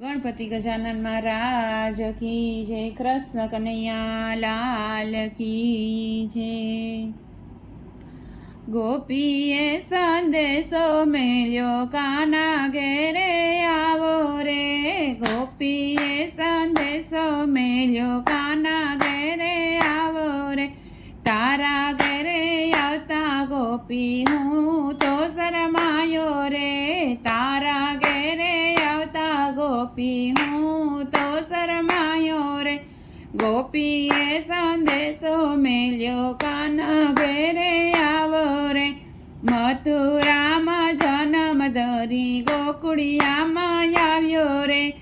ગણપતિ ગજાનન મહારાજ કી જય, કૃષ્ણ કનૈયા લાલ કી જય. ગોપીએ સંદેશો મેલ્યો, કાના ઘેરે આવો રે? ગોપીએ સંદેશો મેલ્યો, કાના ઘેરે આવો રે? તારા ઘેરે આવતા ગોપી, હું તો શરમાયો રે. તારા ગોપી, હું તો શરમાયો રે. ગોપીએ સંદેશો મેલ્યો, કાન ઘેરે આવો રે. મથુરામાં જન્મ ધરી ગોકુડિયામાં આવ્યો રે.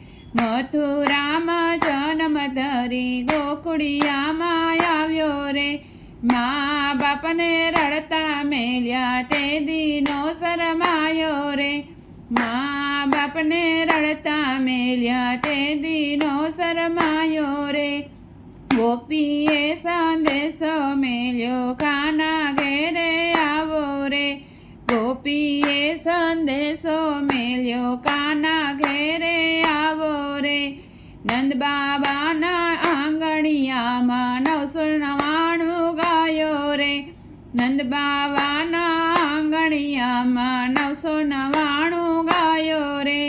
મથુરામાં જન્મ ધરી ગોકુડિયામાં આવ્યો રે. મા બાપને રડતા મેલ્યા, તે દીનો શરમાયો રે. મા બાપને રડતા મેલ્યા તે દીનો શરમાયો રે. ગોપીએ સંદેશો મેલ્યો, ખાના ઘેરે આવો રે. ગોપીએ સંદેશો મેલ્યો કાના ઘેરે આવો રે. નંદ બાબાના આંગણિયામાં નવસો નવાણું ગાયો રે. નંદ બાબાના આંગણિયામાં નવસો નવાણું ગાયો રે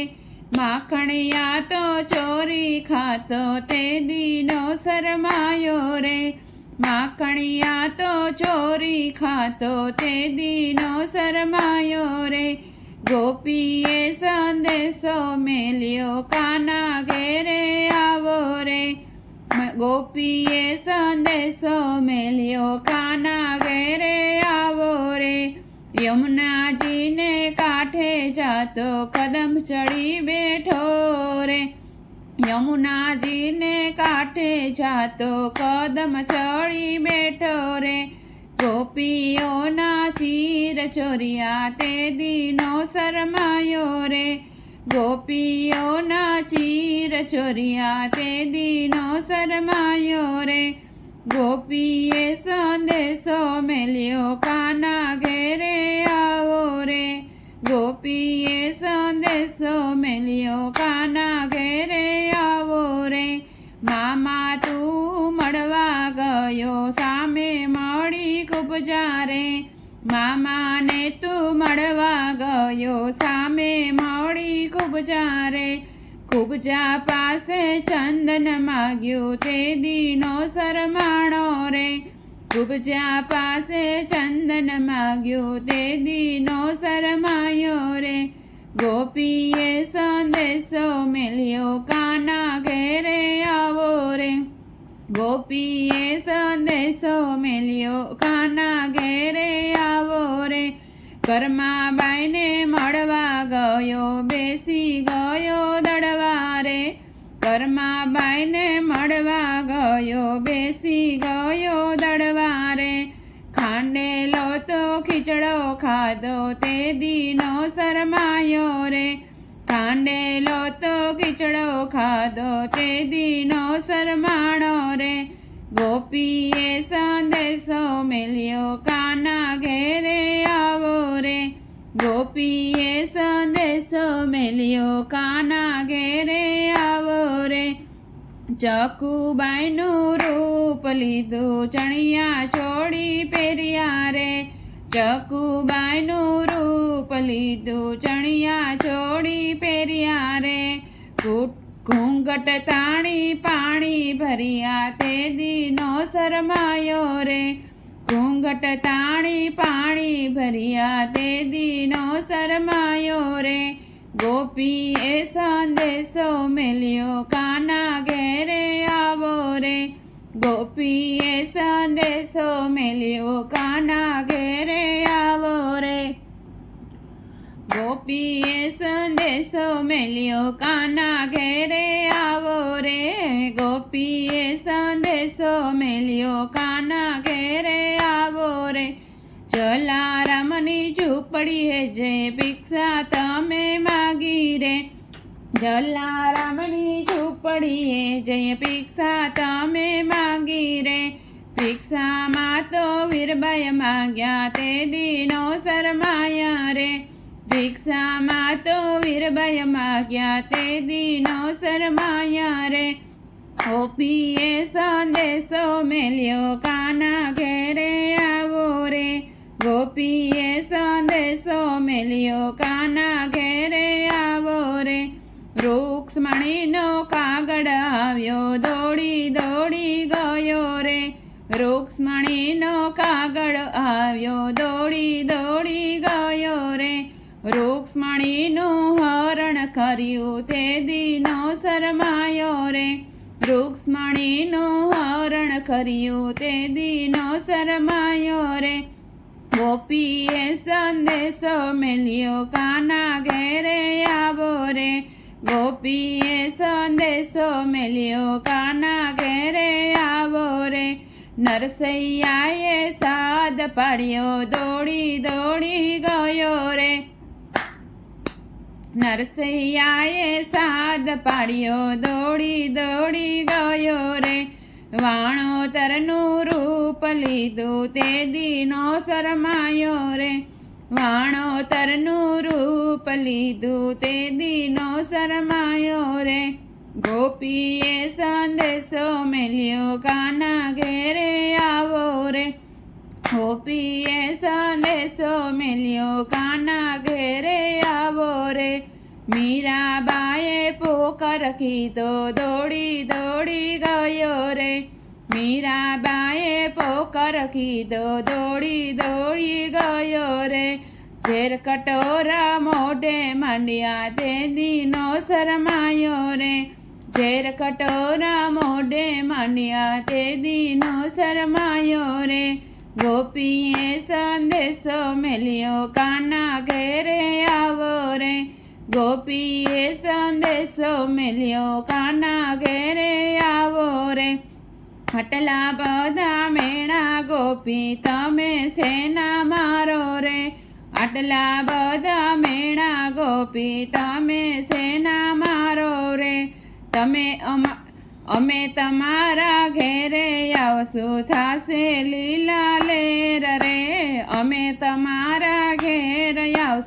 માખણિયા તો ચોરી ખાતો તે દીનો શરમાયો રે. માખણિયા તો ચોરી ખાતો તે દીનો શરમાયો રે. ગોપીએ સંદેશો મેલ્યો, કાના ઘેરે આવો રે. ગોપીએ સંદેશો મેલ્યો, કાના ઘેરે યમુનાજીને કાંઠે જાતો કદમ ચડી બેઠો રે. યમુનાજીને કાંઠે જાતો કદમ ચડી બેઠો રે. ગોપીઓના ચીર ચોરિયા તે દીનો શરમાયો રે. ગોપીઓના ચીર ચોરિયા તે દીનો શરમાયો રે. ગોપીએ સંદેશો મેલ્યો કાના ઘેરે ગોપીએ સંદેશો મેલ્યો કાના ઘેરે આવો રે. મામા, તું મળવા ગયો, સામે મળી ખૂબ જારે. મામાને તું મળવા ગયો, સામે મળી ખૂબ જારે. કુબજા પાસે ચંદન માગ્યું, તે દીનો શરમાણો રે. કુબજા પાસે ચંદન માગ્યું તે દીનો શરમાયો રે. ગોપીએ સંદેશો મેલ્યો, કાના ઘેરે આવો રે. ગોપીએ સંદેશો મેલ્યો, કાના ઘેરે આવો રે. કરમાબાઈને મળવા ગયો, બેસી ગયો કરમાબાઈને મળવા ગયો, બેસી ગયો દડવા રે ખાંડેલો તો ખીચડો ખાધો, તે દીનો શરમાયો રે. ખાંડેલો તો ખીચડો ખાધો, તે દીનો શરમાણો રે. ગોપીએ સંદેશો મેલ્યો, કાના ઘેરે આવો રે. ગોપીએ સંદેશો મેલ્યો, કાના ઘેરે ચકુબાઈનું રૂપ લીધું, ચણિયા ચોળી પહેર્યા રે. ચકુબાઈનું રૂપ લીધું, ચણિયા ચોળી પહેર્યા રે. ઘૂંટ, ઘૂંઘટ તાણી પાણી ભર્યા, તે દીનો શરમાયો રે. ઘૂંઘટ તાણી પાણી ભર્યા, તે દીનો શરમાયો રે. ગોપીએ સંદેશો મેલ્યો કાના ઘેરે આવો રે ગોપીએ સંદેશો મેલ્યો કાના ઘેરે આવો રે ગોપીએ સંદેશો મેલ્યો કાના ઘેરે આવો રે ગોપીએ સંદેશો મેલ્યો કાના ઘેરે જલારામની ઝૂંપડી હે જે ભિક્ષા તમે માગી રે. જલારામની ઝૂંપડી હે જે ભિક્ષા તમે માગી રે. ભિક્ષામાં તો વીરબાઈ માગ્યા તે દીનો શરમાયા રે. ભિક્ષામાં તો વીરબાઈ માગ્યા તે દીનો શરમાયા રે. ઓપીએ સંદેશો મેલ્યો કાના ઘેરે. ગોપીએ સંદેશો મેલ્યો, કાના ઘેરે આવો રે? રૂક્ષ્મણીનો કાગળ આવ્યો, દોડી દોડી ગયો રે? રૂક્ષ્મણીનો કાગળ આવ્યો, દોડી દોડી ગયો રે? રૂક્ષ્મણીનું હરણ કર્યું, તે દીનો શરમાયો રે? રૂક્ષ્મણીનું હરણ કર્યું, તે દીનો શરમાયો રે? ગોપીએ સંદેશો મેલ્યો કાના ઘેરે આવો રે ગોપીએ સંદેશો મેલ્યો કાના ઘેરે આવો રે નરસૈયાએ સાદ પાડ્યો દોડી દોડી ગયો રે નરસૈયાએ સાદ પાડ્યો દોડી દોડી ગયો રે વાણોતરનું રૂપ લીધું તે દીનો શરમાયો રે. વાણોતરનું રૂપ લીધું તે દીનો શરમાયો રે. ગોપીએ સંદેશો મેલ્યો, કાના ઘેરે આવો રે. ગોપીએ સંદેશો મેલ્યો, કાના ઘેરે આવો રે. મીરાબાએ પોકર કીધો દોડી દોડી ગયો રે. મીરાબાએ પોકર કીધો દોડી દોડી ગયો રે. ઝેર કટોરા મોઢે માંડ્યા તે દીનો શરમાયો રે. ઝેર કટોરા મોઢે માંડ્યા તે દીનો શરમાયો રે. ગોપીએ સંદેશો મેલ્યો, કાના ઘેરે આવો રે. ગોપીએ સંદેશો મેલ્યો કાના ઘેરે આવો રે આટલા બધા મેણા ગોપી તમે સેના મારો રે આટલા બધા મેણા ગોપી તમે સેના મારો રે તમે અમા તમારા ઘેરે આવશું થાશે લીલા લેર રે અમે તમારા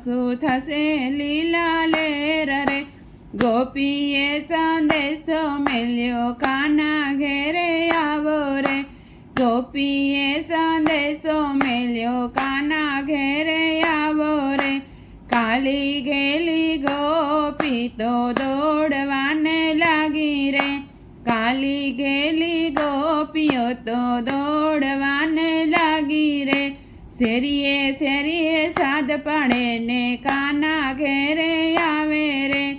આવશું થશે લીલા લેર રે ગોપીએ સંદેશો મેલ્યો, કાના ઘેરે આવો રે. ગોપીએ સંદેશો મેલ્યો, કાના ઘેરે આવો રે. કાલી ગેલી ગોપી તો દોડવાને લાગી રે. કાલી ગેલી ગોપીઓ તો રે શેરીએ શેરીએ સાદ પડે ને કાના ઘેરે આવે રે.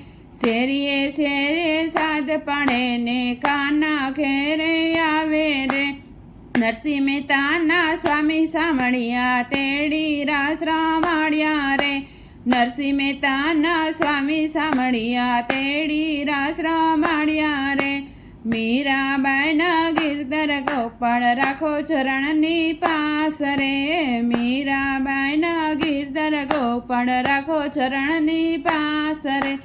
શેરીએ શેરીએ સાદ પડે ને કાના ઘેરે આવે રે. નરસિંહ મહેતાના સ્વામી સાંભળ્યા, તેડી રાસ રમાડ્યા રે. નરસિંહ મહેતાના સ્વામી સાંભળ્યા, તેડી રાસ રમાડ્યા રે. મીરાબાઈના ગિરધર ગોપાળ રાખો ચરણની પાસ રે. મીરાબાઈના ગિરધર ગોપાળ રાખો ચરણની પાસ રે.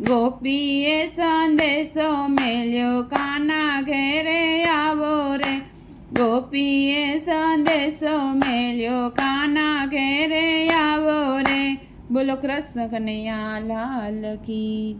ગોપીએ સંદેશો મેલ્યો, કાના ઘેરે આવો રે. ગોપીએ સંદેશો મેલ્યો, કાના ઘેરે આવો રે. બોલો કૃષ્ણ કનૈયા, લાલ કી